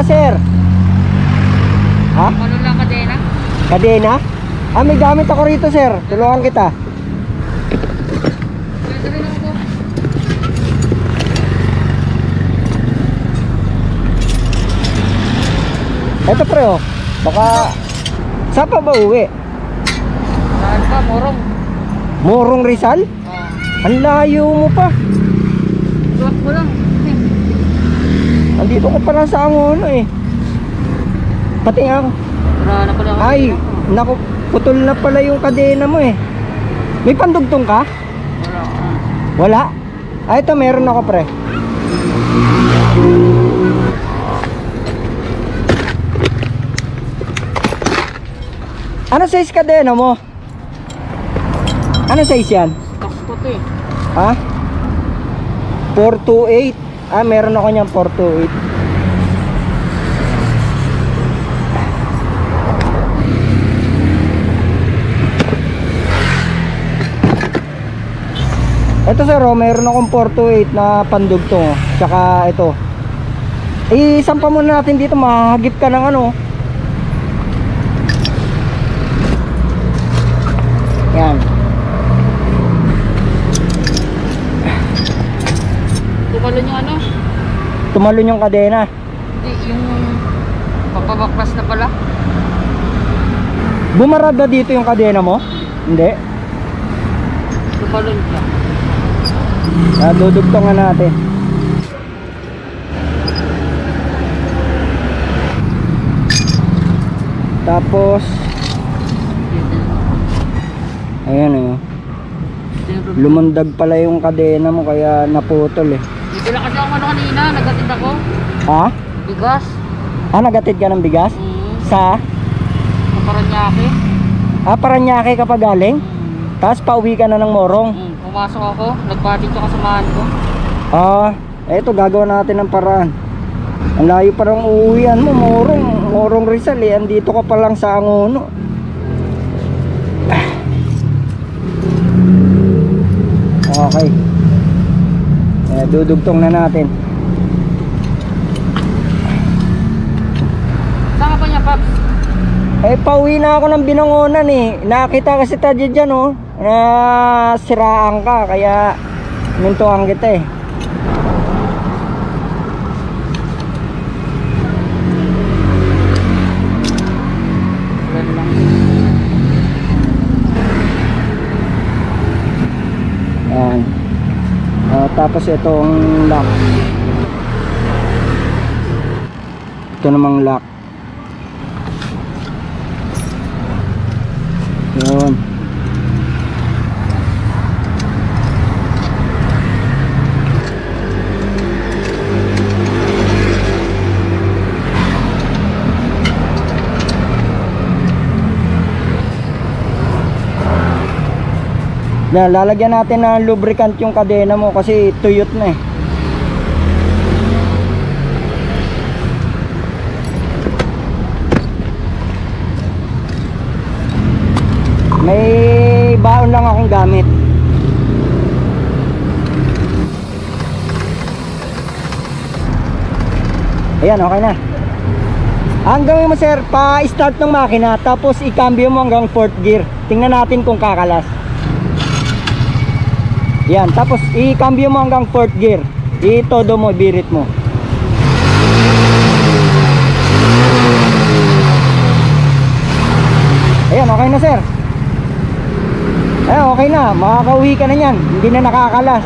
ka, sir? Ha? Ano lang kadena? Kadena? Ah, may gamit ako rito, sir. Tulungan kita. Eto, pre, oh. Baka... Saan pa ba uwi? Saan pa? Morong. Morong Rizal? Ang layo mo pa. Suot mo lang. Andito ko pala sa Angono, eh. Pati nga ako. Wala na pala ako. Ay, naku, putol na pala yung kadena mo, eh. May pandugtong ka? Wala. Wala? Ah, ito, meron ako, pre. Ano size kadena mo? Ano size yan? Kasko to eh. Ha? 428. Ah, meron ako niyan 428. Ito sir, oh, meron akong 428 na pandugtong. oh. Tsaka ito. Isampa muna natin dito, mahagip ka ng ano. Yan. Tumalon yung ano? Tumalon yung kadena. Hindi, yung papabaklas na pala. Bumarad na dito yung kadena mo? Hindi. Tumalon siya. Ah, dudugtongan natin. Tapos, ayan eh. Lumundag pala yung kadena mo kaya naputol eh. Bibila kasi ako ano kanina, nagatid ako. Ha? Bigas. Ah, nagatid ka ng bigas? Mm. Sa? Sa Paranaque. Ah, Paranaque ka pa galing? Mm. Tapos pauwi ka na ng Morong? Mm. Pumasok ako, nagpatid yung kasamahan ko. Ah, eto gagawa natin ng paraan. Ang layo parang uuwian mo, Morong, Morong Rizal eh. Andito ka pa lang sa Angono. Ah. Okay. Eh, dudugtong na natin. Saan pa niya, Paps? Eh, pauwi na ako ng binangonan eh. Nakita kasi tayo dyan oh, na siraan ka. Kaya, mintuan kita eh. Wala lang. Ayan. Ah, tapos itong lock. Ito namang lock. Yun. Na, lalagyan natin ng lubricant yung kadena mo kasi tuyot na eh. May baon lang akong gamit. Ayan, okay na. Ang gawin mo sir, pa-start ng makina tapos i-cambio mo hanggang 4th gear. Tingnan natin kung kakalas. Yan, tapos i-cambio mo hanggang 4th gear. I-todo mo, birit mo. Ayan, okay na sir. Ayan, okay na. Makakauwi ka na yan. Hindi na nakakalas.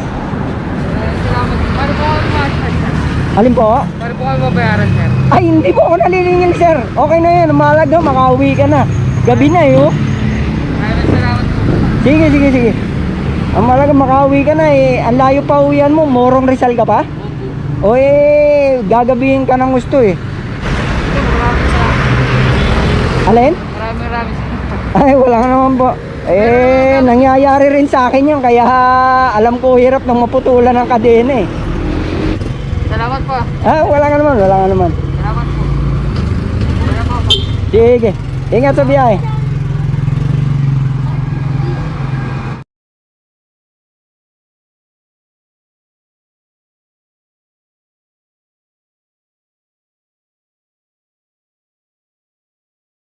Alin po? Paano po ako mabayaran, sir? Ay, hindi po ako nalilingin sir. Okay na yan. Malaga, makauwi ka na. Gabi na eh, oh. Sige, sige, sige. Ang malaga makauwi ka na eh. Ang layo pa uwian mo. Morong Rizal ka pa? O eh, gagabihin ka ng gusto eh. Alin? Maraming maraming. Ay, wala ka naman po. Eh, nangyayari rin sa akin yun. Kaya alam ko hirap nang maputulan ng kadena eh. Salamat po. Ah, wala ka naman, wala ka naman. Salamat po. Wala po. Sige. Ingat sa biyahe.